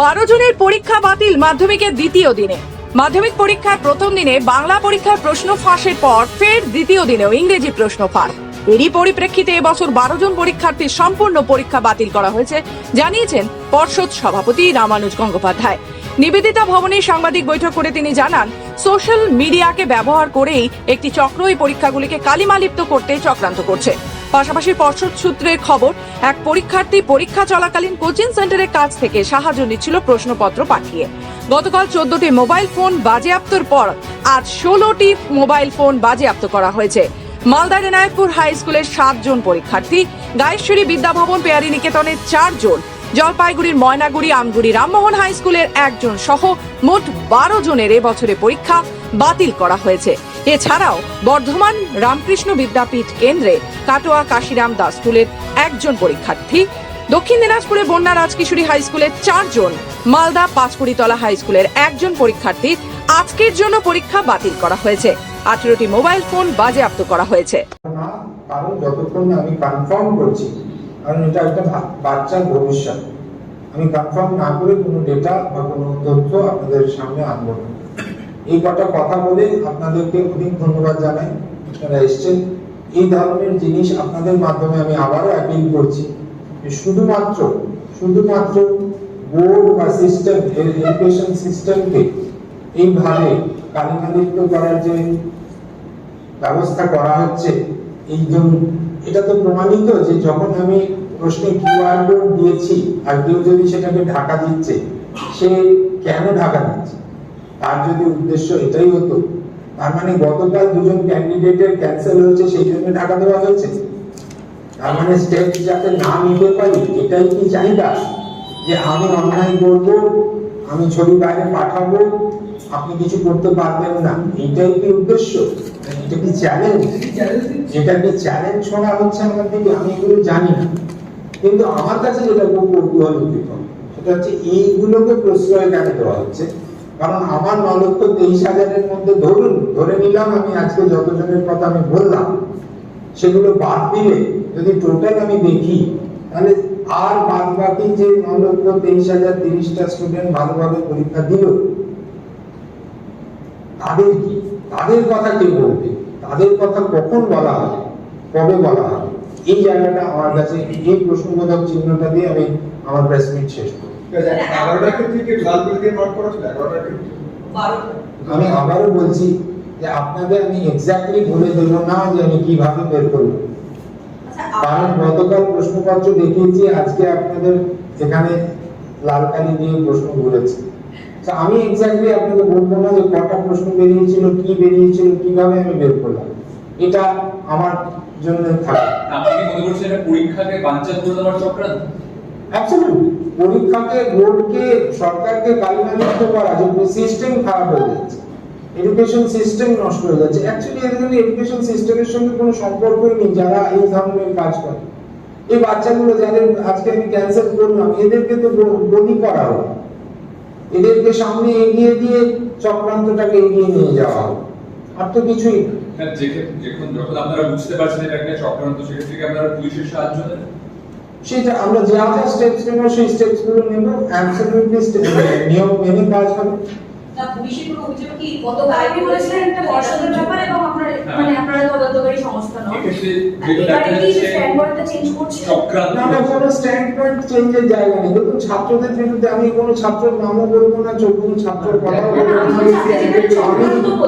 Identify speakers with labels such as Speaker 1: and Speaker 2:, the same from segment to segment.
Speaker 1: বারো জনের পরীক্ষা বাতিল মাধ্যমিকের দ্বিতীয় দিনে। মাধ্যমিক পরীক্ষার প্রথম দিনে বাংলা পরীক্ষার প্রশ্ন ফাঁসের পর ফের দ্বিতীয় দিনেও ইংরেজি প্রশ্ন ফাঁস। এরই পরিপ্রেক্ষিতে এবছর বারো জন পরীক্ষার্থীর সম্পূর্ণ পরীক্ষা বাতিল করা হয়েছে, জানিয়েছেন পর্ষদ সভাপতি রামানুজ গঙ্গোপাধ্যায়। নিবেদিতা ভবনে সাংবাদিক বৈঠক করে তিনি জানান, সোশ্যাল মিডিয়াকে ব্যবহার করেই একটি চক্র এই পরীক্ষাগুলিকে কালিমালিপ্ত করতে চক্রান্ত করছে। পাশাপাশি পর্ষদ সূত্রের খবর, এক পরীক্ষার্থী পরীক্ষা চলাকালীন কোচিং সেন্টারের কাছ থেকে সাহায্য নিচ্ছিল প্রশ্নপত্র পাঠিয়ে। গতকাল চোদ্দটি মোবাইল ফোন বাজেয়াপ্তর পর আজ ষোলোটি মোবাইল ফোন বাজেয়াপ্ত করা হয়েছে। মালদার এনায়তপুর হাই স্কুলের সাতজন পরীক্ষার্থী, গায়েশ্বরী বিদ্যাভবন পেয়ারি নিকেতনের চারজন, জলপাইগুড়ির ময়নাগুড়ি, আমগুড়ি, রামমোহন হাই স্কুলের একজন সহ মোট বারো জনের এবছরে পরীক্ষা বাতিল করা হয়েছে। এছাড়াও বর্ধমান রামকৃষ্ণ বিদ্যাপীঠ কেন্দ্রে কাটোয়া কাশিরাম দাস স্কুলের একজন পরীক্ষার্থী, দক্ষিণ দিনাজপুরে বন্যা রাজকিশোরী হাই স্কুলের চারজন, মালদা পাঁচকুড়িতলা হাই স্কুলের একজন পরীক্ষার্থী আজকের জন্য পরীক্ষা বাতিল করা হয়েছে। আঠেরোটি মোবাইল ফোন বাজেয়াপ্ত করা হয়েছে।
Speaker 2: কারণ যতক্ষণ আমি কনফার্ম করছি, কারণ এটা একটা বাচ্চার ভবিষ্যৎ। আমি কনফার্ম না করে কোনো ডেটা বা কোনো তথ্য আপনাদের সামনে আনব না। এই কটা কথা বলে আপনাদেরকে অনেক ধন্যবাদ জানাই, আপনারা এসছেন। এই ধরনের জিনিস আপনাদের মাধ্যমে আমি আবারও অ্যাপিল করছি শুধুমাত্র শুধুমাত্র বোর্ড বা সিস্টেম এডুকেশন সিস্টেমকে এইভাবে কালিমালিপ্ত করার যে ব্যবস্থা করা হচ্ছে, এই ধরুন, এটা তো প্রমাণিত যে যখন আমি প্রশ্নে কিউআর কোড দিয়েছি, আর কেউ যদি সেটাকে ঢাকা দিচ্ছে, সে কেন ঢাকা দিচ্ছে? তার যদি উদ্দেশ্য এটাই হতো, তার মানে গতকাল দুজন ক্যান্ডিডেটের ক্যান্সেল হয়েছে, সেই জন্য ঢাকা দেওয়া হয়েছে। তার মানে স্টেপ যাতে না নিতে পারি, এটাই কি চাহিদা? যে আমি অন্যায় করব, আমি ছবি বাইরে পাঠাবো, আপনি কিছু করতে পারবেন না। এটাই কি উদ্দেশ্য? এটা কি চ্যালেঞ্জ যেটা কি চ্যালেঞ্জ শোনা হচ্ছে আমার দিকে, আমি এগুলো জানি না। কিন্তু আমার কাছে যেটা খুব কৌতূহল সেটা হচ্ছে এইগুলোকে প্রশ্রয় কেন দেওয়া হচ্ছে? কারণ আমার ন লক্ষ তেইশ হাজারের মধ্যে ধরুন, ধরে নিলাম আমি আজকে যতজনের কথা আমি বললাম, সেগুলো বাদ দিলে, যদি টোটাল আমি দেখি, তাহলে আর বাদ বাকি যে ন লক্ষ তেইশ হাজার তিরিশটা স্টুডেন্ট ভালোভাবে পরীক্ষা দিল, তাদের কি? তাদের কথা কে বলবে? তাদের কথা কখন বলা হবে? কবে বলা হবে? এই জায়গাটা আমার কাছে এই প্রশ্নবোধক চিহ্নটা দিয়ে আমি আমার প্রেস মিট শেষ করি
Speaker 3: এগারোটার ক্ষেত্রে কি লাল বিল দিয়ে মার্ক করা ছিল এগারোটার ক্ষেত্রে
Speaker 2: আমি আবারও বলছি যে আপনাদের আমি এক্স্যাক্টলি বলে দেবো না যে আমি কীভাবে বের করব। কারণ গতকাল প্রশ্নপত্র দেখিয়েছি আজকে আপনাদের লাল কালি দিয়ে প্রশ্ন ঘুরেছে। তো আমি এক্স্যাক্টলি আপনাকে বলব না যে কটা প্রশ্ন বেরিয়েছিল কি বেরিয়েছিল কীভাবে আমি বের করলাম। এটা আমার জন্য থাকে।
Speaker 4: আপনি কি মনে করছেন এটা পরীক্ষাকে বাঞ্চাল করে দেওয়ার চক্রান্ত?
Speaker 2: পরীক্ষাকে বোর্ডকে সরকারকে কালিমালিপ্ত করা যে সিস্টেম খারাপ হয়ে যাচ্ছে। এডুকেশন সিস্টেম নষ্ট হয়ে যাচ্ছে। অ্যাকচুয়ালি এদের এডুকেশন সিস্টেমের সঙ্গে কোনো সম্পর্কই নেই যারা এই ধরনের কাজ করে। এই বাচ্চাগুলো যাদের আজকে আমি ক্যান্সেল করলাম এদেরকে তো বলি করা হবে এদেরকে সামনে এগিয়ে দিয়ে চক্রান্তটাকে এগিয়ে নিয়ে যাওয়া হবে আর তো কিছুই না।
Speaker 4: হ্যাঁ, যখন আপনারা বুঝতে পারছেন এটা একটা চক্রান্ত সেক্ষেত্রে আপনারা পুলিশের সাহায্য নেন
Speaker 2: সেটা আমরা যা যা স্টেপস নেব সেই স্টেপসগুলো নেব অ্যাবসলিউটলি নিয়ম মেনে কাজ হবে।
Speaker 5: না পুলিশের কোনো অভিযোগ কি কত
Speaker 6: আপনি বলেছিলেন একটা পর্ষদের ব্যাপার এবং আপনার মানে আপনারা তদন্তকারী সংস্থা
Speaker 2: চেঞ্জের জায়গা নেই। দেখুন ছাত্রদের বিরুদ্ধে আমি কোনো ছাত্রের নামও বলব না চোখ কোনো ছাত্রের কথা বলব আমি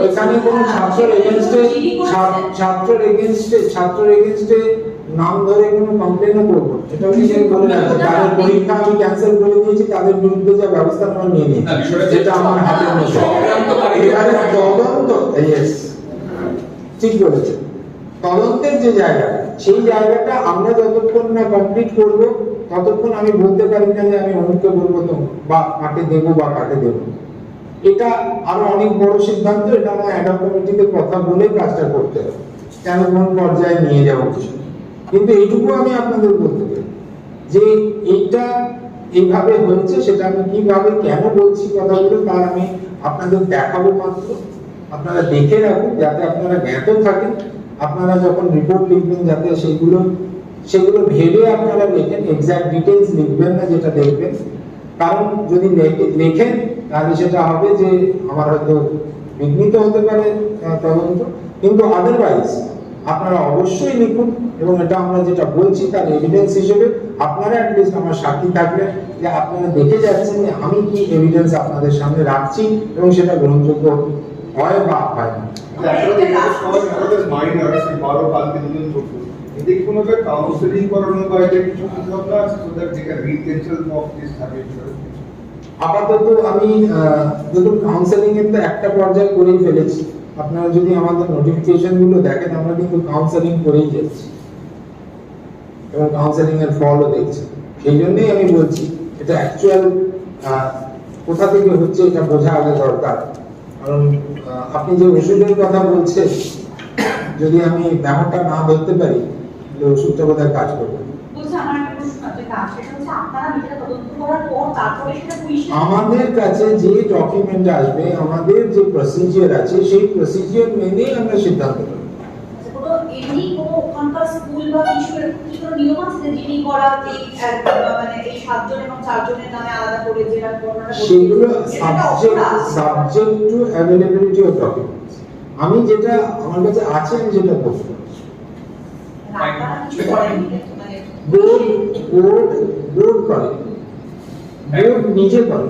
Speaker 2: এখানে কোনো ছাত্রের এগেনস্টে ছাত্রের এগেনস্টে ছাত্রের এগেনস্টে নাম ধরে কোনো কমপ্লেনও করব এটা আমি যে বলে রাখছি তাদের পরীক্ষা আমি ক্যান্সেল করে দিয়েছি তাদের বিরুদ্ধে যা ব্যবস্থা নেওয়া নিয়ে নিয়েছি
Speaker 4: না,
Speaker 2: যেটা আমার হাতের মধ্যে এবারে তদন্ত ঠিক বলেছেন তদন্তের যে জায়গা সেই জায়গাটা আমরা যতক্ষণ না কমপ্লিট করব ততক্ষণ আমি বলতে পারি না যে আমি অমুককে বলব তো বা কাকে দেবো বা কাকে দেবো এটা আরও অনেক বড় সিদ্ধান্ত এটা আমার অ্যাডাপ কমিটিতে কথা বলে কাজটা করতে হবে কেন কোন পর্যায়ে নিয়ে যাব কিছু কিন্তু এইটুকু আমি আপনাদের বলতে পারি যে এইটা এইভাবে হচ্ছে সেটা আমি কীভাবে, কেন বলছি কথাগুলো তার আমি আপনাদের দেখাবো মাত্র। আপনারা দেখে রাখুন, যাতে আপনারা জ্ঞাত থাকেন। আপনারা যখন রিপোর্ট লিখবেন, যাতে সেগুলো সেগুলো ভেবে আপনারা লেখেন এক্সাক্ট ডিটেইলস লিখবেন না, যেটা দেখবেন। কারণ যদি লেখেন, তাহলে সেটা হবে যে, আমার হয়তো বিঘ্নিত হতে পারে তদন্ত। কিন্তু আদারওয়াইজ আপনারা অবশ্যই লিখুন এবং এটা আমরা যেটা বলছি তার এভিডেন্স হিসেবে আপনারা অ্যাটলিস্ট আমার সাক্ষী থাকবেন যে আপনারা দেখে যাচ্ছেন যে আমি কি এভিডেন্স আপনাদের সামনে রাখছি এবং সেটা গ্রহণযোগ্য হয় বা হয় না।
Speaker 3: কোনো করানো বা এটা কিছু আছে habit
Speaker 2: আপাতত আমি দেখুন কাউন্সেলিং এর তো একটা পর্যায়ে করেই ফেলেছি। আপনারা যদি আমাদের নোটিফিকেশনগুলো দেখেন, আমরা কিন্তু কাউন্সেলিং করেই যাচ্ছি। এবং কাউন্সেলিং এর ফলও দেখছি। সেই জন্যই আমি বলছি, এটা অ্যাকচুয়াল কোথা থেকে হচ্ছে এটা বোঝা আগে দরকার। কারণ আপনি যে ওষুধের কথা বলছেন, যদি আমি ব্যাপারটা না বলতে পারি ওষুধটা বোধহয় কাজ করবে
Speaker 6: বলছে
Speaker 2: আমাদের কাছে যে ডকুমেন্ট আসবে আমাদের যে প্রসিজিয়ার আছে সেই প্রসিজিয়ার মেনেই আমরা সিদ্ধান্ত নেব।
Speaker 6: আচ্ছা, মানে
Speaker 2: সেগুলো subject to availability of documents আমি যেটা আমার কাছে আছে আমি যেটা বলব বোর্ড বোর্ড বোর্ড করে বোর্ড নিজে করে